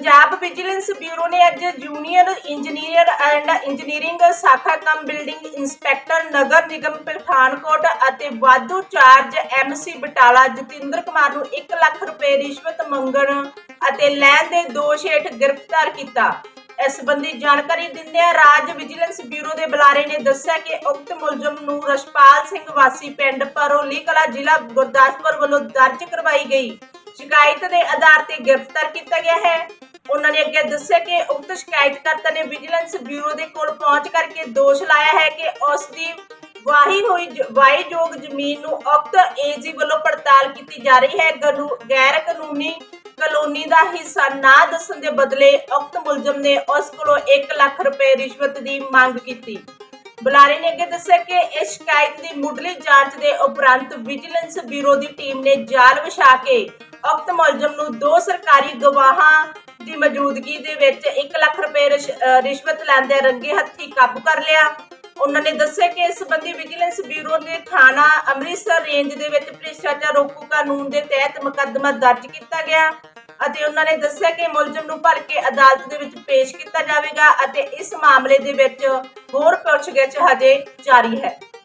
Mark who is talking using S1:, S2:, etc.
S1: Punjab vigilance bureau ਨੇ ਅੱਜ junior engineer and engineering ਸ਼ਾਖਾ ਕਮ ਬਿਲਡਿੰਗ ਇੰਸਪੈਕਟਰ ਨਗਰ ਨਿਗਮ ਪਠਾਨਕੋਟ ਅਤੇ ਵਾਧੂ ਚਾਰਜ ਐਮਸੀ ਬਟਾਲਾ ਜਤਿੰਦਰ ਕੁਮਾਰ ਨੂੰ 1 ਲੱਖ ਰੁਪਏ ਰਿਸ਼ਵਤ ਮੰਗਣ ਅਤੇ ਲੈਣ ਦੇ ਦੋਸ਼ ਹੇਠ ਗ੍ਰਿਫਤਾਰ ਕੀਤਾ। ਇਸ ਸੰਬੰਧੀ ਜਾਣਕਾਰੀ ਦਿੰਦਿਆਂ ਰਾਜ ਵਿਜੀਲੈਂਸ ਬਿਊਰੋ ਦੇ ਬੁਲਾਰੇ ਨੇ ਦੱਸਿਆ ਕਿ ਉਕਤ ਮੁਲਜ਼ਮ ਨੂੰ ਰਸ਼ਪਾਲ ਸਿੰਘ ਵਾਸੀ ਪਿੰਡ ਪਰੋਲੀ ਕਲਾ ਜ਼ਿਲ੍ਹਾ ਗੁਰਦਾਸਪੁਰ ਵੱਲੋਂ ਦਰਜ ਕਰਵਾਈ ਗਈ। ਸ਼ਿਕਾਇਤ ਦੇ ਆਧਾਰ ਤੇ ਗ੍ਰਿਫਤਾਰ ਕੀਤਾ ਗਿਆ ਹੈ। ਉਹਨਾਂ ਨੇ ਅੱਗੇ ਦੱਸਿਆ ਕਿ ਉਕਤ ਸ਼ਿਕਾਇਤਕਰਤਾ ਨੇ ਵਿਜੀਲੈਂਸ ਬਿਊਰੋ ਦੇ ਕੋਲ ਪਹੁੰਚ ਕਰਕੇ ਦੋਸ਼ ਲਾਇਆ ਹੈ ਕਿ ਉਸ ਦੀ ਵਾਹੀ ਹੋਈ ਵਾਹੀਯੋਗ ਜ਼ਮੀਨ ਨੂੰ ਉਕਤ ਏਜੀ ਵੱਲੋਂ ਪੜਤਾਲ ਕੀਤੀ ਜਾ ਰਹੀ ਹੈ। ਗੈਰ ਕਾਨੂੰਨੀ ਕਲੋਨੀ ਦਾ ਹਿੱਸਾ ਨਾ ਦੱਸਣ ਦੇ ਬਦਲੇ ਉਕਤ ਮੁਲਜ਼ਮ ਨੇ ਉਸ ਕੋਲੋਂ 1 ਲੱਖ ਰੁਪਏ ਰਿਸ਼ਵਤ ਦੀ ਮੰਗ ਕੀਤੀ। ਬੁਲਾਰੇ ਨੇ ਅੱਗੇ ਦੱਸਿਆ ਕਿ ਇਸ ਸ਼ਿਕਾਇਤ ਦੀ ਮੁੱਢਲੀ ਜਾਂਚ ਦੇ ਉਪਰੰਤ ਵਿਜੀਲੈਂਸ ਬਿਊਰੋ ਦੀ ਟੀਮ ਨੇ ਜਾਲ ਵਿਛਾ ਕੇ ਉਕਤ ਮੁਲਜ਼ਮ ਨੂੰ ਦੋ ਸਰਕਾਰੀ ਗਵਾਹਾਂ ਦੀ ਮੌਜੂਦਗੀ ਦੇ ਵਿੱਚ 1 ਲੱਖ ਰੁਪਏ ਰਿਸ਼- ਰਿਸ਼ਵਤ ਲੈਂਦੇ ਰੰਗੇ ਹੱਥੀ ਕਾਬੂ ਕਰ ਲਿਆ। ਉਹਨਾਂ ਨੇ ਦੱਸਿਆ ਕਿ ਇਸ ਸੰਬੰਧੀ ਵਿਜੀਲੈਂਸ ਬਿਊਰੋ ਨੇ ਥਾਣਾ ਅੰਮ੍ਰਿਤਸਰ ਰੇਂਜ ਦੇ ਵਿੱਚ ਭ੍ਰਿਸ਼ਟਾਚਾਰ ਰੋਕੂ ਕਾਨੂੰਨ ਦੇ ਤਹਿਤ ਮੁਕੱਦਮਾ ਦਰਜ ਕੀਤਾ ਗਿਆ ਅਤੇ ਉਹਨਾਂ ਨੇ ਦੱਸਿਆ ਕਿ ਮੁਲਜ਼ਮ ਨੂੰ ਭਰ ਕੇ ਅਦਾਲਤ ਦੇ ਵਿੱਚ ਪੇਸ਼ ਕੀਤਾ ਜਾਵੇਗਾ ਅਤੇ ਇਸ ਮਾਮਲੇ ਦੇ ਵਿੱਚ ਹੋਰ ਪੁੱਛਗਿੱਛ ਹਜੇ ਜਾਰੀ ਹੈ।